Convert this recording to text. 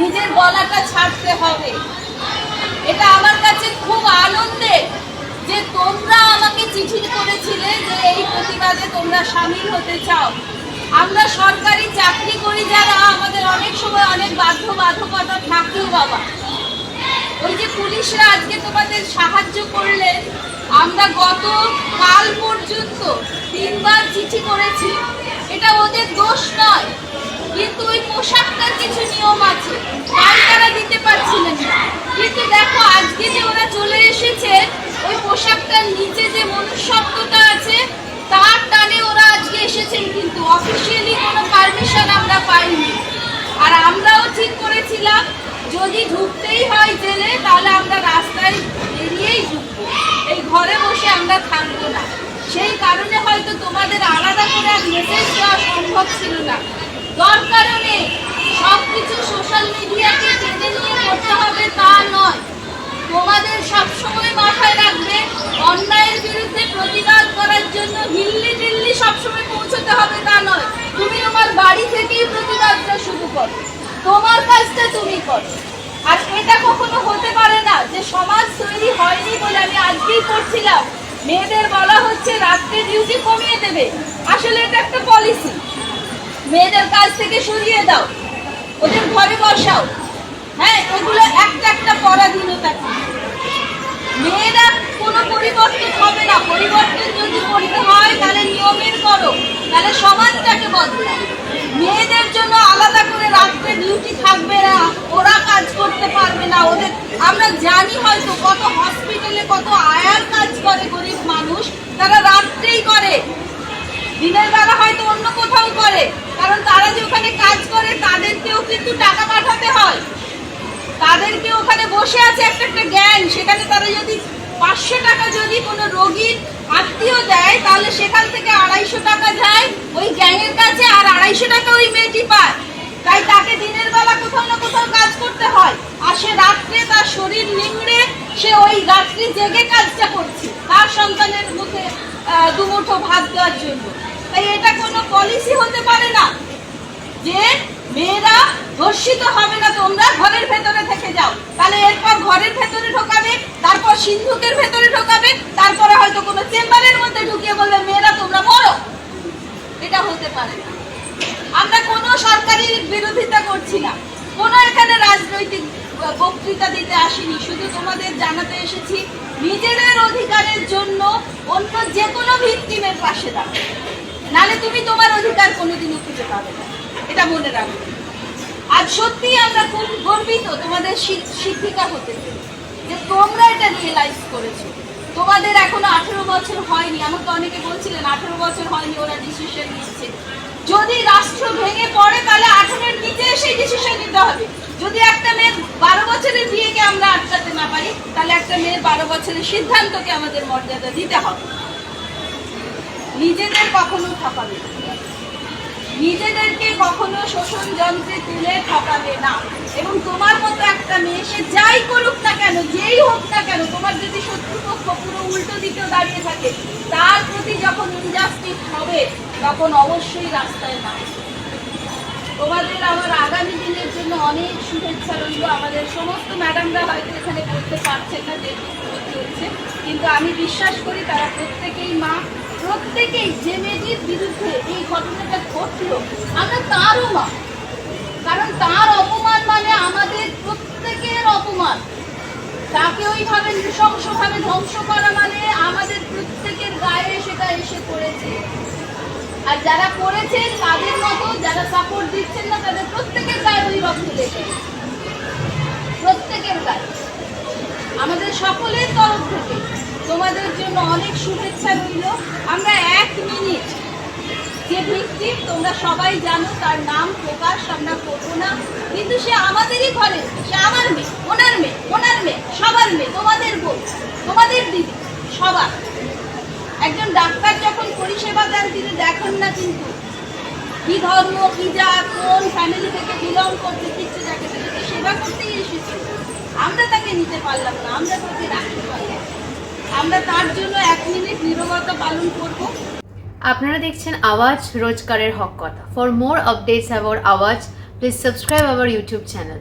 নিজের গলাটা ছাড়তে হবে। এটা আমার কাছে খুব আনন্দের যে তোমরা আমাকে চিঠি করেছিলে যে এই প্রতিবাদে তোমরা সামিল হতে চাও। আমরা সরকারি চাকরি করি যারা আমাদের অনেক সময় অনেক বাধ্য বাধ্যবাধকতা থাকেও বাবা। ওই যে পুলিশরা আজকে তোমাদের সাহায্য করলেন আমরা গত কাল পর্যন্ত তিনবার চিঠি করেছি। এটা ওদের দোষ নয়। কিন্তু ওই পোশাকটার কিছু নিয়ম আছে তাই তারা দিতে পারছিলেন না কিন্তু দেখো আজকে যে ওরা চলে এসেছে ওই পোশাকটার নিচে যে মনুষ্যত্বটা আছে তার টানে ওরা আজকে এসেছেন কিন্তু অফিসিয়ালি কোনো পারমিশন আমরা পাইনি আর আমরাও ঠিক করেছিলাম। যদি ঢুকতেই হয় জেলে, তাহলে আমরা রাস্তায় বেরিয়েই ঢুকবো। এই ঘরে বসে আমরা থাকব না। সেই কারণে হয়তো তোমাদের আলাদা করে আর মেসেজ দেওয়া সম্ভব ছিল না। দরকারও নেই সব কিছু সোশ্যাল মিডিয়াকে টেনে নিয়ে করতে হবে তা নয়। তোমাদের সবসময় মাথায় রাখবে, অন্যায়ের বিরুদ্ধে প্রতিবাদ করার জন্য দিল্লি দিল্লি সবসময় পৌঁছতে হবে তা নয়। তুমি তোমার বাড়ি থেকেই প্রতিবাদটা শুরু করো। তোমার কাজটা তুমি করো। আর এটা কখনো হতে পারে না যে সমাজ তৈরি হয়নি বলে আমি আজকেই করছিলাম। মেয়েদের বলা হচ্ছে রাত্রে ডিউটি কমিয়ে দেবে। আসলে এটা একটা পলিসি মেয়েদের কাজ থেকে সরিয়ে দাও। ওদের ঘরে বসাও। হ্যাঁ এগুলো একটা একটা পরাধীনতা। মেয়েরা কোনো পরিবর্তন হবে না। পরিবর্তন যদি করতে হয় তাহলে নিয়মের করো তাহলে সমাজটাকে বদলাও মেয়েদের জন্য আলাদা করে রাত্রে ডিউটি থাকবে না ওরা কাজ না, ওদের আমরা জানি হয়তো কত হসপিটালে কত আয়ার কাজ করে গরিব মানুষ, তারা রাত্রেই করে। দিনের বেলা হয়তো অন্য কোথাও করে, কারণ তারা যে ওখানে কাজ করে, তাদেরকেও কিন্তু টাকা পাঠাতে হয়। তাদেরকে ওখানে বসে আছে একটা একটা গ্যাং সেখানে তারা যদি পাঁচশো টাকা যদি কোনো রোগীর আত্মীয় দেয়, তাহলে সেখান থেকে আড়াইশো টাকা যায়, ওই গ্যাংয়ের কাছে আর আড়াইশো টাকা ওই মেয়েটি পায়। তাই তাকে দিনের বেলা কোথাও না কোথাও কাজ করতে হয়। আর সে রাত্রে তার শরীর নিংড়ে, সে ওই রাত্রি জেগে কাজটা করছে, তার সন্তানের মুখে দুমুঠো ভাত দেওয়ার জন্য। তাই এটা কোনো পলিসি হতে পারে না যে মেয়েরা ধর্ষিত হবে না, তোমরা ঘরের ভেতরে থেকে যাও। তাহলে এরপর ঘরের ভেতরে ঢোকাবে, তারপর সিন্ধুকের ভেতরে ঢোকাবে, তারপরে হয়তো কোনো চেম্বারের মধ্যে ঢুকিয়ে বলবে মেয়েরা তোমরা মরো এটা হতে পারে না আমরা কোনো সরকারি বিরোধিতা করছি না। কোনো এখানে রাজনৈতিক বক্তৃতা দিতে আসিনি, শুধু তোমাদের জানাতে এসেছি নিজেদের অধিকারের জন্য অন্য যে কোনো ভিত্তিমের পাশে দাঁড়াও। নালে তুমি তোমার অধিকার কোনোদিনও খুঁজে পাবে না। এটা মনে রাখবে আজ সত্যি আমরা খুব গর্বিত তোমাদের শিক্ষিকা হতে যে তোমরা এটা রিয়েলাইজ করেছ। তোমাদের এখনও আঠেরো বছর হয়নি, আমাকে অনেকে বলছিলেন আঠেরো বছর হয়নি, ওরা ডিসিশন নিচ্ছে। যদি রাষ্ট্র ভেঙে পড়ে তাহলে আঠেরোর নিচে এসে ডিসিশন নিতে হবে। যদি একটা মেয়ের বারো বছরের বিয়েকে আমরা আটকাতে না পারি, তাহলে একটা মেয়ের বারো বছরের সিদ্ধান্তকে আমাদের মর্যাদা দিতে হবে। নিজেদের কখনো ঠকাবে নিজেদেরকে কখনো শোষণ যন্ত্রে তুলে ঠকাবে না। এবং তোমার মতো একটা মেয়ে, সে যাই করুক না কেন, যেই হোক না কেন, তোমার যদি শত্রুপক্ষ পুরো উল্টো দিকেও দাঁড়িয়ে থাকে, তার প্রতি যখন ইনজাস্টিস হবে তখন অবশ্যই রাস্তায় না তোমাদের আমার আগামী দিনের জন্য অনেক শুভেচ্ছা রইল। আমাদের সমস্ত ম্যাডামরা হয়তো এখানে করতে পারছেন না কোভিড চলছে, কিন্তু আমি বিশ্বাস করি তারা প্রত্যেকেই মা, প্রত্যেকেই যে মেয়েটির বিরুদ্ধে এই ঘটনাটা ঘটলো, আমরা তারও মা। কারণ তার অপমান মানে আমাদের প্রত্যেকের অপমান। তাকে ওইভাবে নৃশংসভাবে ধ্বংস করা মানে আমাদের প্রত্যেকের গায়ে সেটা এসে পড়েছে। আর যারা করেছেন, তাদের মতো যারা সাপোর্ট দিচ্ছেন না, তাদের প্রত্যেকের গায়ে ওই রক্ত লেগে প্রত্যেকের গায়ে। আমাদের সকলের তরফ থেকে তোমাদের জন্য অনেক শুভেচ্ছা রইল। আমরা এক মিনিট যে ভিত্তি তোমরা সবাই জানো, তার নাম প্রকাশ, আমরা করব না। কিন্তু সে আমাদেরই ঘরে, সে আমার মেয়ে, ওনার মেয়ে ওনার মেয়ে, সবার মেয়ে, তোমাদের বোন তোমাদের দিদি, সবার। একজন ডাক্তার যখন পরিষেবা দেন, তিনি দেখেন না কিন্তু। কি ধর্ম, কি জাত, কোন ফ্যামিলি থেকে বিলং করতে কিচ্ছু দেখে কিন্তু সেবা করতেই এসেছি আমরা তাকে নিতে পারলাম না, আমরা তাকে রাখতে পারলাম আমরা তার জন্য এক মিনিট নীরবতা পালন করব। আপনারা দেখছেন আওয়াজ রোজকারের হক কথা। ফর মোর আপডেটস অ্যাবাউট আওয়াজ please subscribe our YouTube channel